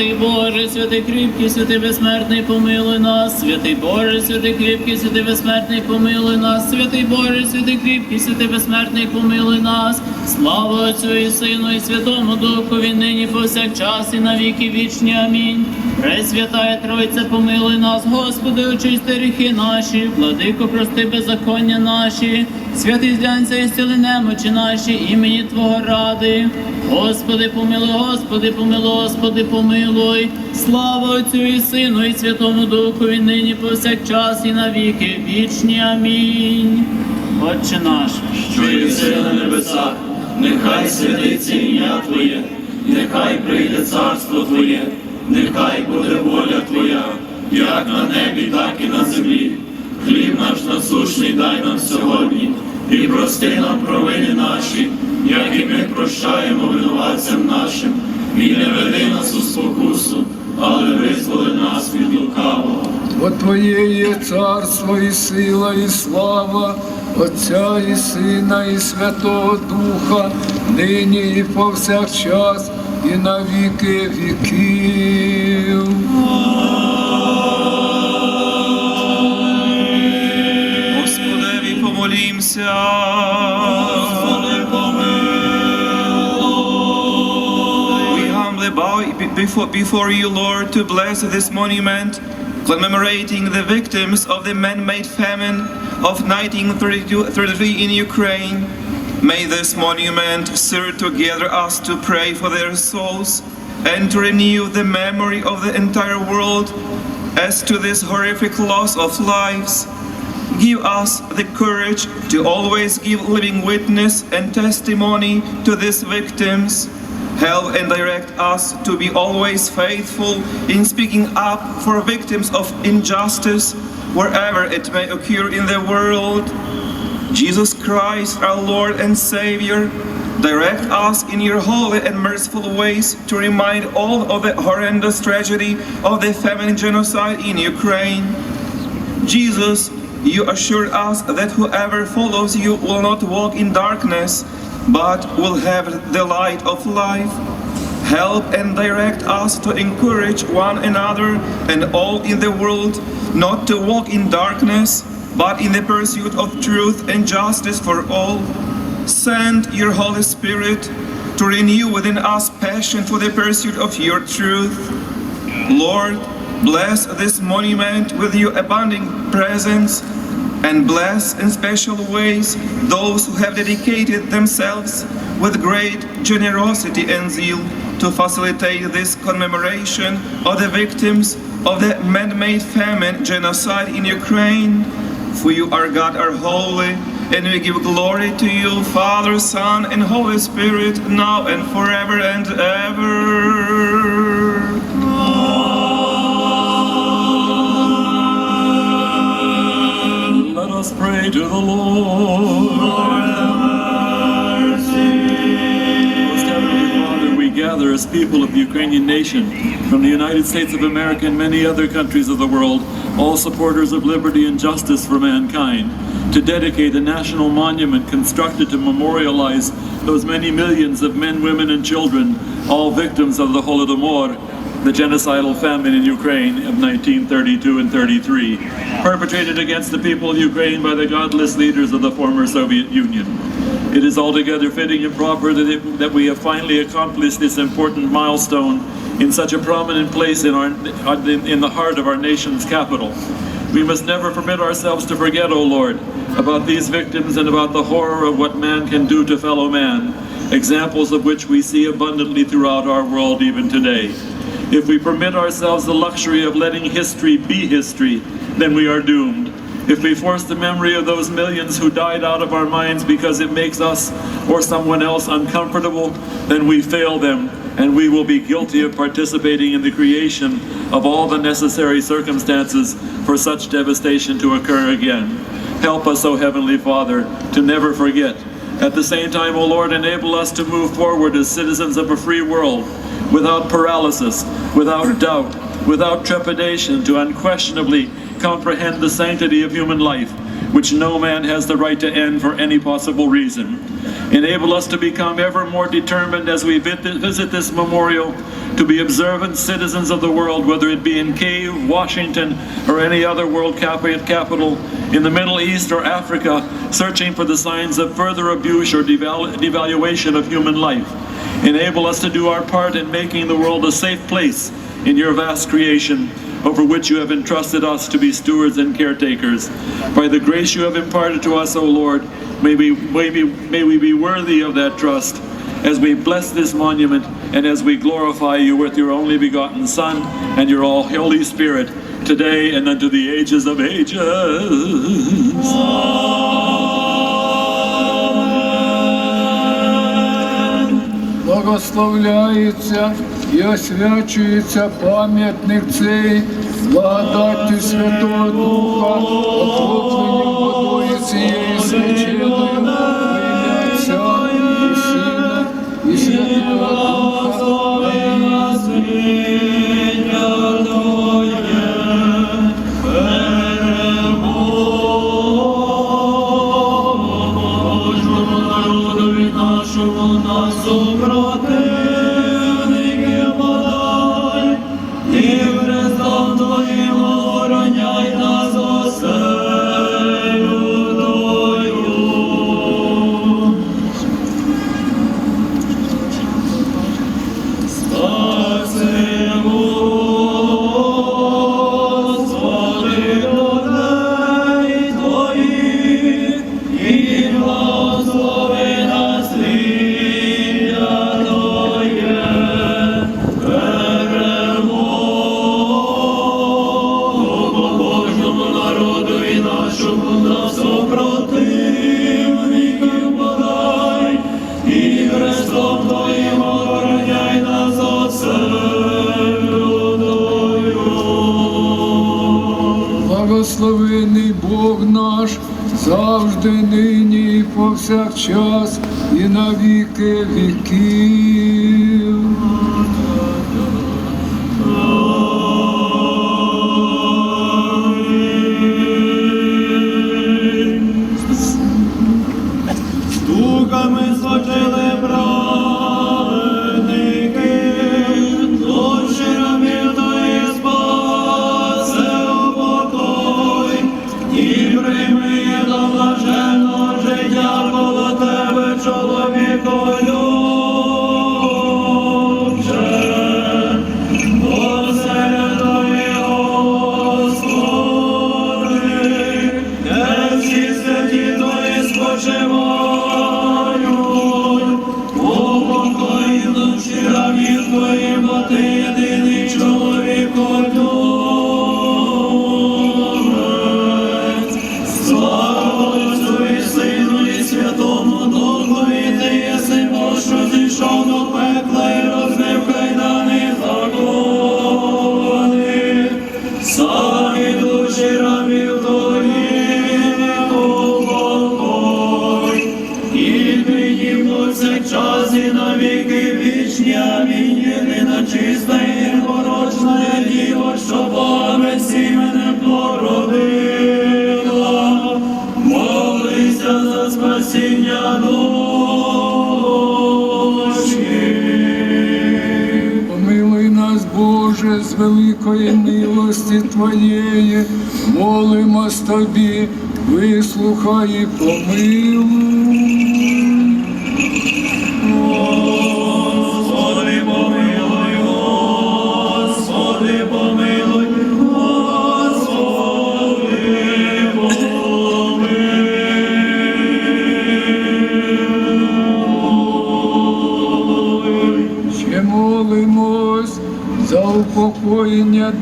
Святий Боже, святий кріпкий, святий безсмертний, помилуй нас, святий Боже, святий кріпкий, святий безсмертний, помилуй нас, святий Боже, святий кріпкий, святий безсмертний, помилуй нас. Слава Отцю і Сину, і Святому Духові, нині повсякчас і на віки вічні. Амінь. Пресвятая Тройця, помилуй нас, Господи, очисти гріхи наші, владико, прости беззаконня наші, святий зглянься і стіли немочі наші, імені Твого ради. Господи, помилуй, Господи, помилуй, Господи, помилуй. Слава Отцю і Сину, і Святому Духові, нині повсякчас і на віки вічні. Амінь. Отче наш, що єси на небесах, нехай святиться ім'я Твоє, нехай прийде царство Твоє, нехай буде воля Твоя, як на небі, так і на землі. Хліб наш насущний дай нам сьогодні, і прости нам провини наші, як і ми прощаємо винуватцям нашим, і не веди нас у спокусу, але визволи нас від лукавого. Бо Твоє є царство і сила, і слава Отця і Сина, і Святого Духа, нині і повсякчас, і на віки віків. помолімся. We humbly bow before, before you, Lord, to bless this monument commemorating the victims of the man-made famine of 1933 in Ukraine. May this monument serve to gather us to pray for their souls and to renew the memory of the entire world as to this horrific loss of lives. Give us the courage to always give living witness and testimony to these victims. Help and direct us to be always faithful in speaking up for victims of injustice wherever it may occur in the world. Jesus Christ, our Lord and Savior, direct us in your holy and merciful ways to remind all of the horrendous tragedy of the famine genocide in Ukraine. Jesus, you assure us that whoever follows you will not walk in darkness, but will have the light of life. Help and direct us to encourage one another and all in the world not to walk in darkness, but in the pursuit of truth and justice for all. Send your Holy Spirit to renew within us passion for the pursuit of your truth. Lord, bless this monument with your abounding presence and bless in special ways those who have dedicated themselves with great generosity and zeal to facilitate this commemoration of the victims of the man-made famine genocide in Ukraine. For you our God, are holy, and we give glory to you, Father, Son, and Holy Spirit, now and forever and ever. Us pray to the Lord. Most Heavenly Father, we gather as people of the Ukrainian nation from the United States of America and many other countries of the world, all supporters of liberty and justice for mankind, to dedicate a national monument constructed to memorialize those many millions of men, women, and children, all victims of the Holodomor, the genocidal famine in Ukraine of 1932 and 33, perpetrated against the people of Ukraine by the godless leaders of the former Soviet Union. It is altogether fitting and proper that, it, that we have finally accomplished this important milestone in such a prominent place in, our, in the heart of our nation's capital. We must never permit ourselves to forget, O Lord, about these victims and about the horror of what man can do to fellow man, examples of which we see abundantly throughout our world even today. If we permit ourselves the luxury of letting history be history, then we are doomed. If we force the memory of those millions who died out of our minds because it makes us or someone else uncomfortable, then we fail them and we will be guilty of participating in the creation of all the necessary circumstances for such devastation to occur again. Help us, O Heavenly Father, to never forget. At the same time, O Lord, enable us to move forward as citizens of a free world without paralysis, without doubt, without trepidation, to unquestionably comprehend the sanctity of human life which no man has the right to end for any possible reason. Enable us to become ever more determined as we visit this memorial to be observant citizens of the world, whether it be in Kiev, Washington, or any other world cap- capital, in the Middle East or Africa, searching for the signs of further abuse or deval- devaluation of human life. Enable us to do our part in making the world a safe place in your vast creation over which you have entrusted us to be stewards and caretakers. By the grace you have imparted to us, O Lord, may we, may we, may we be worthy of that trust as we bless this monument and as we glorify you with your only begotten Son and your all Holy Spirit, today and unto the ages of ages. Благословляється і освячується пам'ятник цей, благодаті Святого Духа, окропленням водою цієї ім'я Отця і Сина і Святого Духа. Амінь. Повсякчас, і на віки. Deus. Боже, з великої милості Твоєї, молимось Тобі, вислухай і помилуй.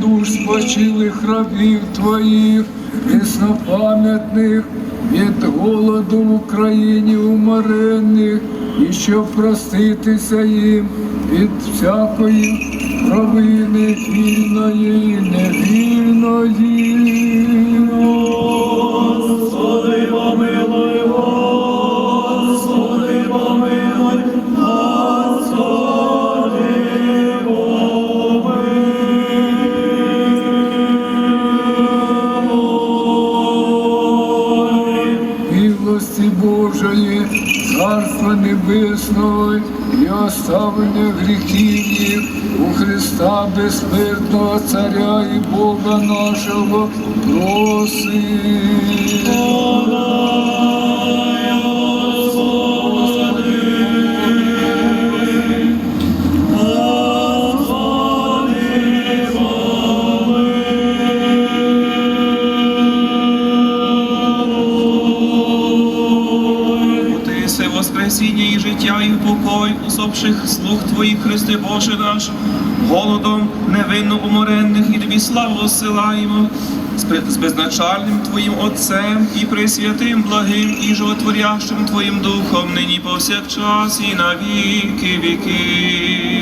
Душ спочилих рабів Твоїх, яснопам'ятних, від голоду в Україні уморених, і щоб проститися їм від всякої провини вільної невільної. Божої, Царства Небесного і оставлення гріхів у Христа безсмертного Царя і Бога нашого просить. Усопших слуг Твоїх, Христе Боже наш, голодом невинно уморених і Тобі славу осилаємо, з безначальним Твоїм Отцем і пресвятим, благим і животворящим Твоїм Духом, нині повсякчас і на віки віків.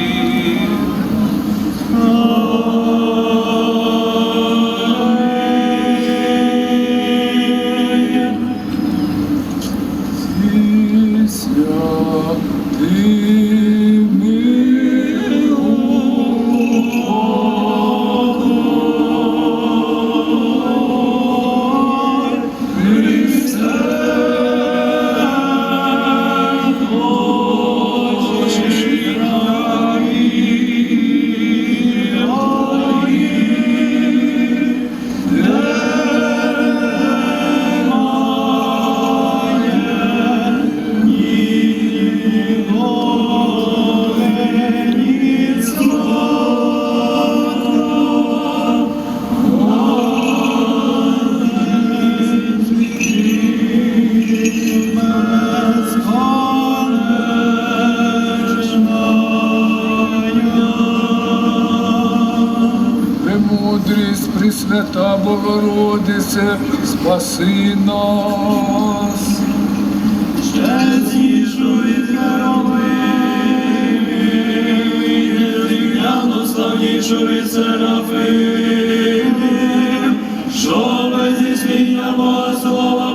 мудрість, Пресвята Богородице, спаси нас. Ще їжує кораблі, явно славнішої серафи, що без зі свіня Бога слова.